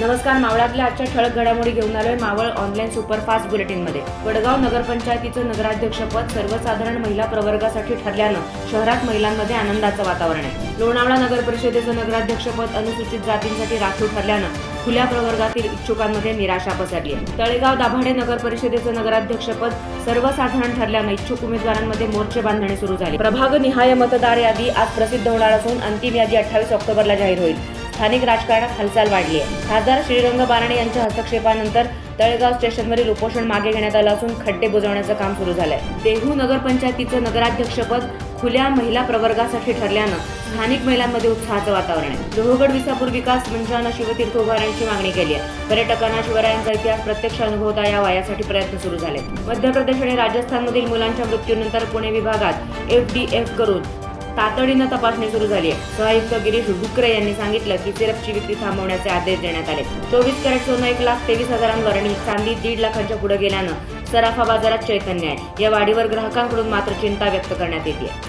नमस्कार मावळातल्या आजच्या ठळक घडामोडी घेऊन आलोय मावळ ऑनलाईन सुपरफास्ट बुलेटिनमध्ये वडगाव नगरपंचायतीचं नगराध्यक्षपद सर्वसाधारण महिला प्रवर्गासाठी ठरल्यानं शहरात महिलांमध्ये आनंदाचं वातावरण आहे. लोणावळा नगर परिषदेचं नगराध्यक्षपद अनुसूचित जातींसाठी राखीव ठरल्यानं खुल्या प्रवर्गातील इच्छुकांमध्ये निराशा पसरली आहे. तळेगाव दाभाडे नगर परिषदेचं नगराध्यक्षपद सर्वसाधारण ठरल्यानं इच्छुक उमेदवारांमध्ये मोर्चे बांधणी सुरू झाली. प्रभाग निहाय मतदार यादी आज प्रसिद्ध होणार असून अंतिम यादी अठ्ठावीस ऑक्टोबरला जाहीर होईल. स्थानिक राजकारणात हालचाल वाढली आहे. खासदार श्रीरंग बाराणे यांच्या हस्तक्षेपानंतर तळेगाव स्टेशनवरील उपोषण मागे घेण्यात आलं असून खड्डे बुजवण्याचं काम सुरू झालंय. देहू नगरपंचायतीचं नगराध्यक्षपद खुल्या महिला प्रवर्गासाठी ठरल्यानं स्थानिक महिलांमध्ये उत्साहाचं वातावरण आहे. लोहगड विसापूर विकास मंचानं शिवतीर्थ उभारण्याची मागणी केली आहे. पर्यटकांना शिवरायांचा इतिहास प्रत्यक्ष अनुभवता यावा यासाठी प्रयत्न सुरू झाले मध्य प्रदेश आणि राजस्थानमधील मुलांच्या मृत्यूनंतर पुणे विभागात एफ डी एफ करून तातडीनं तपासणी सुरू झाली आहे. सहआयुक्त गिरीश डुकरे यांनी सांगितलं की सिरपची विक्री थांबवण्याचे आदेश देण्यात आले. चोवीस कॅरेट सोनं एक लाख तेवीस हजारांवर आणि चांदी दीड लाखांच्या पुढे गेल्यानं सराफा बाजारात चैतन्य आहे. या वाढीवर ग्राहकांकडून मात्र चिंता व्यक्त करण्यात येते.